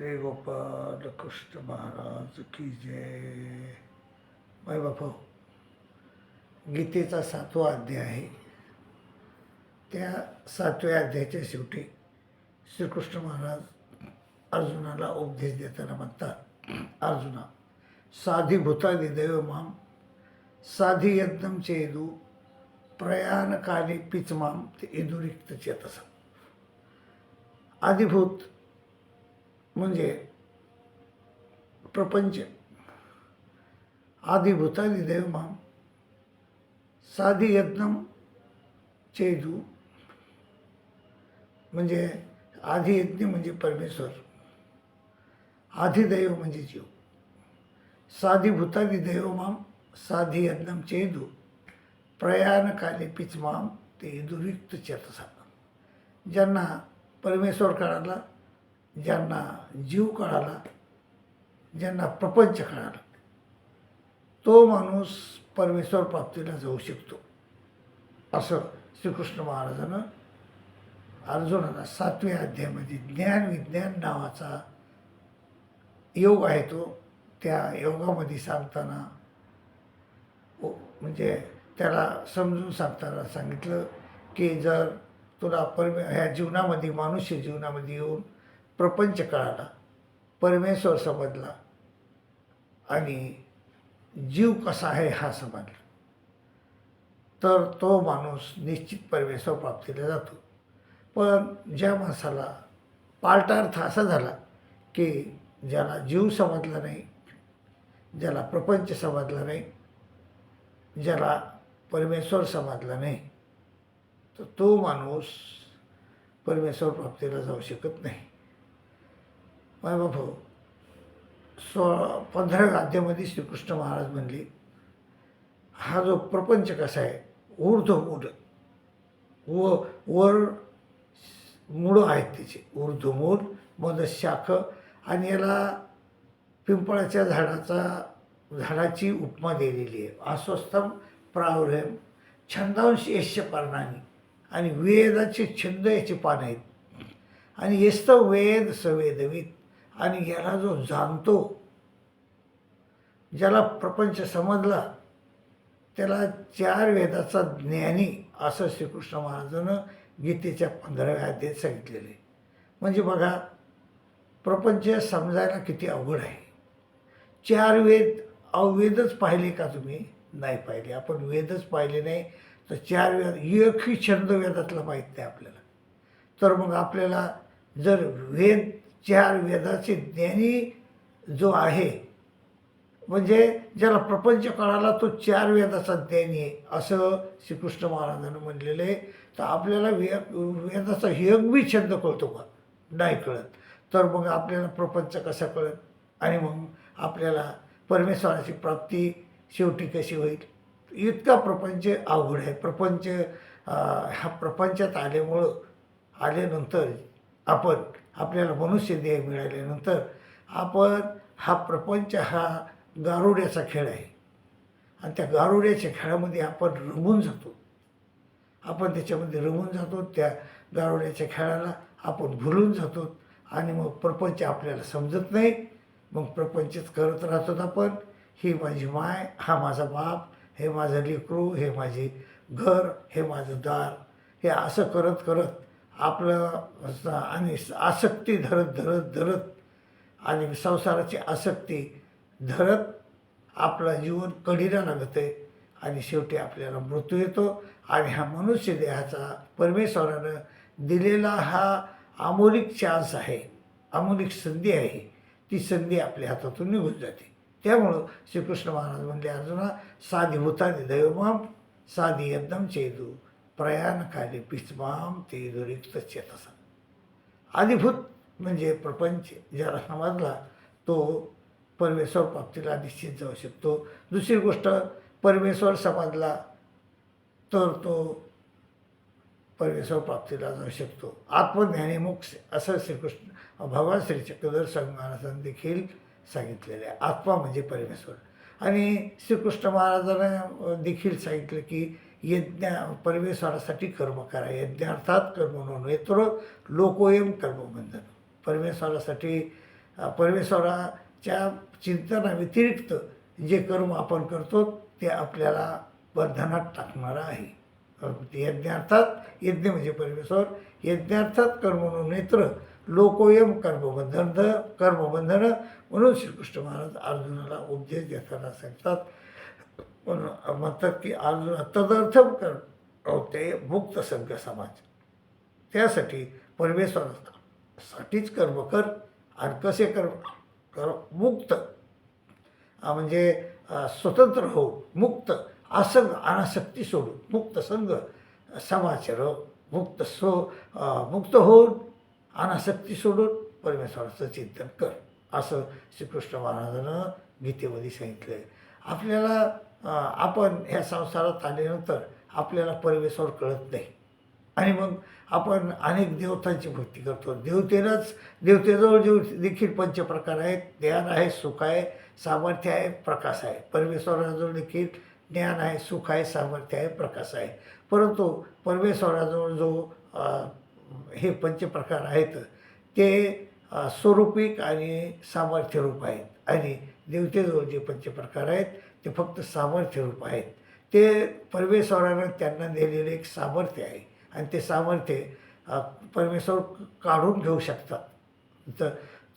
श्री गोपाल कृष्ण महाराज की जय। बाय बापा. गीतेचा सातवा अध्याय आहे. त्या सातव्या अध्यायाच्या शेवटी श्रीकृष्ण महाराज अर्जुनाला उपदेश देताना म्हणतात अर्जुना साधी भूतादी दैव माम साधी यज्ञम चेदू प्रयाणकाली पिचमाम ते इदुरिक्त चेतस. आदिभूत म्हणजे प्रपंच. आदिभूतादी देवमाम साधी यज्ञम चेदू. म्हणजे आधी यज्ञ म्हणजे परमेश्वर. आधिदैव म्हणजे जीव. साधी भूतादी देव माम साधी यज्ञम चेदू. प्रयाणकाले पिचमाम ते दुरिक्त चेतसा. ज्यांना परमेश्वर कळाला ज्यांना जीव कळाला ज्यांना प्रपंच कळाला तो माणूस परमेश्वर प्राप्तीला जाऊ शकतो असं श्रीकृष्ण महाराजानं अर्जुनाला सातव्या अध्यायामध्ये ज्ञान विज्ञान नावाचा योग आहे तो त्या योगामध्ये सांगताना हो, म्हणजे त्याला समजून सांगताना सांगितलं की जर तुला परमे ह्या जीवनामध्ये मानुष्य जीवनामध्ये येऊन प्रपंच कळाला परमेश्वर समजला आणि जीव कसा आहे हा समजला. तर तो माणूस निश्चित परमेश्वर प्राप्तीला जातो. पण ज्या माणसाला पालटार्थ असा झाला की ज्याला जीव समजला नाही ज्याला प्रपंच समजला नाही ज्याला परमेश्वर समजला नाही तर तो माणूस परमेश्वर प्राप्तीला जाऊ शकत नाही. माय बापू हो. सो पंधराव्या अध्यामध्ये श्रीकृष्ण महाराज म्हणले हा जो प्रपंच कसा आहे ऊर्ध्वमूढ व वर मुळं आहेत त्याचे ऊर्ध्वमूळ मध शाख आणि याला पिंपळाच्या झाडाचा झाडाची उपमा दिलेली आहे. अस्वस्थम प्रावरम छंदांश यश्य पर्णानी आणि वेदाचे छंद याचे पान आहेत. आणि येस्त वेद सवेदवित आणि याला जो जाणतो ज्याला प्रपंच समजला त्याला चार वेदाचा ज्ञानी असं श्रीकृष्ण महाराजानं गीतेच्या पंधराव्या अध्यात सांगितलेले म्हणजे बघा प्रपंच समजायला किती अवघड आहे. चार वेद अवेदच पाहिले का तुम्ही? नाही पाहिले. आपण वेदच पाहिले नाही तर चार वेद एकही छंद वेदातला माहीत नाही आपल्याला. तर मग आपल्याला जर वेद चार वेदाचे ज्ञानी जो आहे म्हणजे ज्याला प्रपंच कळाला तो चार वेदाचा ज्ञानी आहे असं श्रीकृष्ण महाराजांनी म्हणलेलं आहे. तर आपल्याला वे वेदाचा योग बी छंद कळतो का? नाही कळत. तर मग आपल्याला प्रपंच कसा कळत आणि मग आपल्याला परमेश्वराची प्राप्ती शेवटी कशी होईल? इतका प्रपंच अवघड आहे. प्रपंच ह्या प्रपंचात आल्यामुळं आल्यानंतर आपण आपल्याला मनुष्य देह मिळाल्यानंतर आपण हा प्रपंच हा गारुड्याचा खेळ आहे. आणि त्या गारुड्याच्या खेळामध्ये आपण रमून जातो. आपण त्याच्यामध्ये रमून जातो त्या गारुड्याच्या खेळाला आपण भुलून जातो आणि मग प्रपंच आपल्याला समजत नाही. मग प्रपंचच करत राहतो आपण. ही माझी माय हा माझा बाप हे माझं लेकरू हे माझे घर हे माझं दार हे असं करत करत आपलं आणि आसक्ती धरत धरत धरत आणि संसाराची आसक्ती धरत आपलं जीवन कढीला लागतं आहे आणि शेवटी आपल्याला मृत्यू येतो आणि हा मनुष्य देहाचा परमेश्वरानं दिलेला हा अमोलिक चान्स आहे अमोलिक संधी आहे ती संधी आपल्या हातातून निघून जाते. त्यामुळं श्रीकृष्ण महाराज म्हणले अर्जुना साधी भूतादी दैवमाम साधी एकदम चेदू. प्रयाणकाली पिस्माम ते दुरिक्त चेतसा. आदिभूत म्हणजे प्रपंच ज्याला समजला तो परमेश्वर प्राप्तीला निश्चित जाऊ शकतो. दुसरी गोष्ट परमेश्वर समजला तर तो परमेश्वर प्राप्तीला जाऊ शकतो. आत्मज्ञानी मोक्ष असं श्रीकृष्ण भगवान श्री चक्रधर स्वामी महाराजांनी देखील सांगितलेलं आहे. आत्मा म्हणजे परमेश्वर. आणि श्रीकृष्ण महाराजांना देखील सांगितलं की यज्ञ परमेश्वरासाठी कर्म करा. यज्ञार्थात कर्म म्हणून येतो लोकोयम कर्मबंधन. परमेश्वरासाठी परमेश्वराच्या चिंतनाव्यतिरिक्त जे कर्म आपण करतो ते आपल्याला बंधनात टाकणारं आहे. यज्ञार्थात यज्ञ म्हणजे परमेश्वर. यज्ञार्थात कर्म नेत्र लोकोयम कर्मबंधन कर्मबंधन म्हणून श्रीकृष्ण महाराज अर्जुनाला उपदेश देताना सांगतात पण म्हणतात की आज तदर्थम कर होते मुक्त संघ समाज. त्यासाठी परमेश्वरासाठीच कर्म कर आणि कसे कर्म? कर मुक्त. म्हणजे स्वतंत्र हो मुक्त. असंग अनासक्ती सोडून मुक्त संघ समाचार मुक्त सो मुक्त होऊन अनासक्ती सोडून परमेश्वराचं चिंतन कर. असं श्रीकृष्ण महाराजानं गीतेमध्ये सांगितलं आहे आपल्याला आपण ह्या संसारात आल्यानंतर आपल्याला परमेश्वर कळत नाही. आणि मग आपण अनेक देवतांची भक्ती करतो. देवतेलाच देवतेजवळ जे देखील पंचप्रकार आहेत ज्ञान आहे सुख आहे सामर्थ्य आहे प्रकाश आहे. परमेश्वराजवळ देखील ज्ञान आहे सुख आहे सामर्थ्य आहे प्रकाश आहे. परंतु परमेश्वराजवळ जो हे पंचप्रकार आहेत ते स्वरूपिक आणि सामर्थ्यरूप आहेत. आणि देवतेजवळ जे पंचप्रकार आहेत ते फक्त सामर्थ्य रूप आहेत. ते परमेश्वरानं त्यांना दिलेले एक सामर्थ्य आहे. आणि ते सामर्थ्य परमेश्वर काढून घेऊ शकतात. तर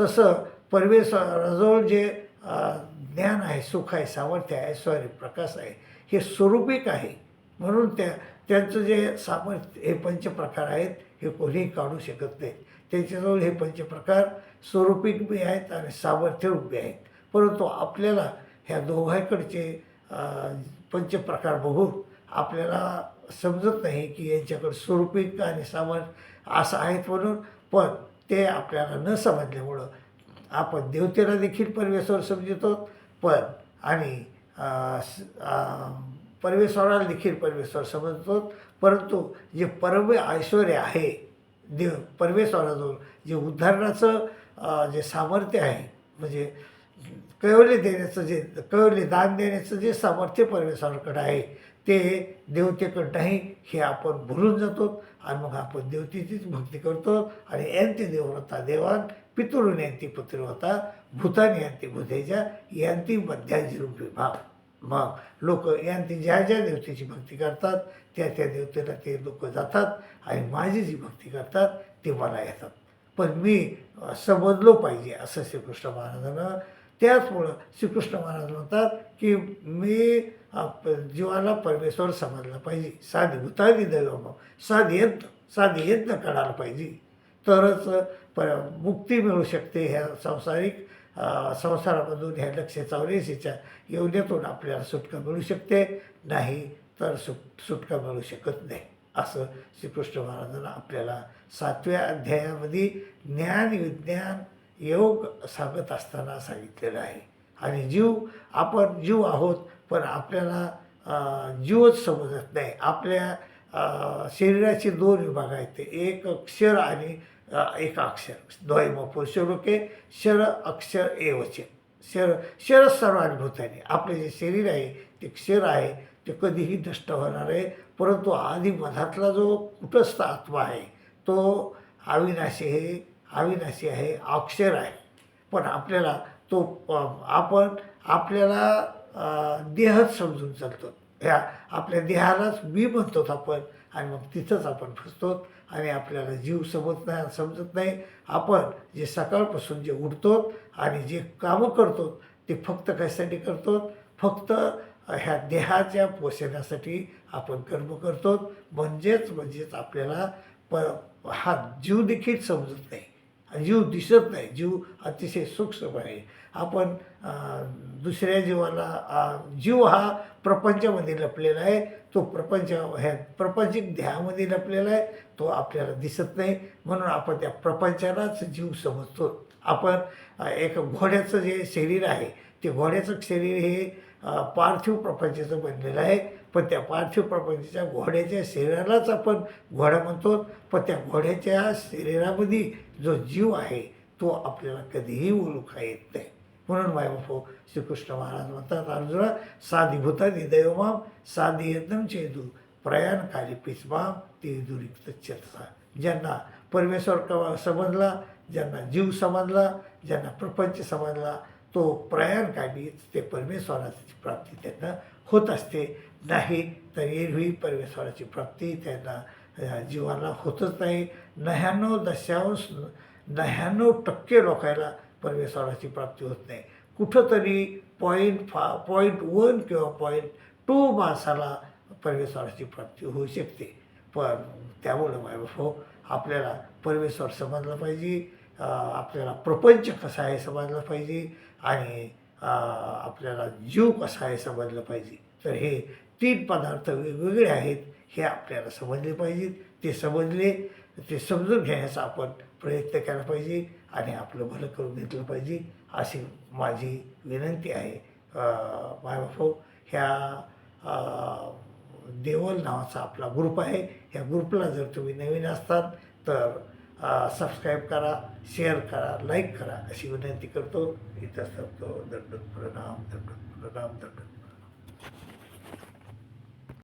तसं परमेश्वराजवळ जे ज्ञान आहे सुख आहे सामर्थ्य आहे ऐश्वर्य प्रकाश आहे हे स्वरूपिक आहे. म्हणून त्या त्यांचं जे सामर्थ्य हे पंचप्रकार आहेत हे कोणीही काढू शकत नाही. त्यांच्याजवळ हे पंचप्रकार स्वरूपिक बी आहेत आणि सामर्थ्यरूप बी आहेत. परंतु आपल्याला ह्या दोघांकडचे पंच पंचप्रकार बघून आपल्याला समजत नाही की यांच्याकडे स्वरूपिक आणि सामान असं आहेत म्हणून पण ते आपल्याला न समजल्यामुळं आपण देवतेला देखील परमेश्वर समजतो पण आणि परमेश्वराला देखील परमेश्वर समजतो परंतु जे परम ऐश्वर आहे देव परमेश्वराजवळ जे उद्धारणाचं जे सामर्थ्य आहे म्हणजे कळवले देण्याचं जे कळवले दान देण्याचं जे सामर्थ्य परमेश्वराकडे आहे ते देवतेकडं नाही हे आपण भुलून जातो आणि मग आपण देवतेचीच भक्ती करतो आणि यांती देवव्रता देवान पितृन यांती पुत्रव्रता भूतान यांती भूतेच्या यांती मध्याजी रूपी भाव. मग लोक यांती ज्या ज्या देवतेची भक्ती करतात त्या त्या देवतेला ते लोक जातात आणि माझी जी भक्ती करतात ते मला येतात. पण मी समजलो पाहिजे असं श्रीकृष्ण महाराजांना त्याचमुळं श्रीकृष्ण महाराज म्हणतात की मी आप जीवाला परमेश्वर समजला पाहिजे. साधी भूतादी दैव साधी यज्ञ साधी यज्ञ काढायला पाहिजे. तरच प मुक्ती मिळू शकते ह्या सांसारिक संसारामधून ह्या लक्ष्य चौऱ्याऐंशीच्या योजनेतून आपल्याला सुटका मिळू शकते. नाही तर सुट सुटका मिळू शकत नाही. असं श्रीकृष्ण महाराजांना आपल्याला सातव्या अध्यायामध्ये ज्ञान विज्ञान योग सांगत असताना सांगितलेलं आहे. आणि जीव आपण जीव आहोत पण आपल्याला जीवच समजत नाही. आपल्या शरीराचे दोन विभाग आहेत. ते एक क्षर आणि एक अक्षर. द्वैम पुरुषलोके शर अक्षर एवचे. शर शर सर्वानुभूताने. आपले जे शरीर आहे ते क्षर आहे ते कधीही नष्ट होणार आहे. परंतु आधी मधातला जो कुटस्थ आत्मा आहे तो अविनाशी हे अविनाशी आहे अक्षर आहे. पण आपल्याला तो आपण आपल्याला देहच समजून चालतो. ह्या आपल्या देहालाच मी म्हणतो आपण आणि मग तिथंच आपण फसतो आणि आपल्याला जीव समजत नाही समजत नाही. आपण जे सकाळपासून जे उठतो आणि जे कामं करतो ते फक्त कशासाठी करतो? फक्त ह्या देहाच्या पोषणासाठी आपण कर्म करतो. म्हणजेच म्हणजेच आपल्याला प हा जीव देखील समजत नाही. जीव दिसत नाही जीव अतिशय सूक्ष्म आहे आपण दुसऱ्या जीवाला जीव हा प्रपंचामध्ये लपलेला आहे तो प्रपंच ह्या प्रपंचिक ध्यामध्ये लपलेला आहे तो आपल्याला दिसत नाही म्हणून आपण त्या प्रपंचालाच जीव समजतो. आपण एक घोड्याचं जे शरीर आहे ते घोड्याचं शरीर हे पार्थिव प्रपंचाचं बनलेलं आहे पण त्या पार्थिव प्रपंचाच्या घोड्याच्या शरीरालाच आपण घोडा म्हणतो पण त्या घोड्याच्या शरीरामध्ये जो जीव आहे तो आपल्याला कधीही ओळखा येत नाही. म्हणून मायबापू हो, श्रीकृष्ण महाराज म्हणतात अर्जुना साधी भूतानी दैवमाम साधी एकदम चेदू प्रयाण काली पिसबाम ते दुरिक्त चेतसा. ज्यांना परमेश्वर समजला ज्यांना जीव समजला ज्यांना प्रपंच समजला तो प्रयाण काढी ते परमेश्वराची प्राप्ती त्यांना होत असते. नाही तर एरवी परमेश्वराची प्राप्ती त्यांना जीवाला होतच नाही. नव्याण्णव दशांश नव्याण्णव टक्के लोकायला परमेश्वराची प्राप्ती होत नाही. कुठंतरी पॉईंट फा पॉईंट वन किंवा पॉईंट टू माणसाला परमेश्वराची प्राप्ती होऊ शकते. पण त्यामुळं मायबापो आपल्याला परमेश्वर समजलं पाहिजे. आपल्याला प्रपंच कसा आहे समजलं पाहिजे आणि आपल्याला जीव कसा आहे समजलं पाहिजे. तर हे तीन पदार्थ वेगवेगळे आहेत. हे आपल्याला समजले पाहिजेत ते समजले ते समजून घेण्याचा आपण प्रयत्न केला पाहिजे आणि आपलं भलं करून घेतलं पाहिजे अशी माझी विनंती आहे. मायबापू ह्या देवल नावाचा आपला ग्रुप आहे. ह्या ग्रुपला जर तुम्ही नवीन असतात तर सबस्क्राईब करा शेअर करा लाईक करा अशी विनंती करतो. इथं करतो दंडोत प्रणाम दंडोत प्रणाम दंडोत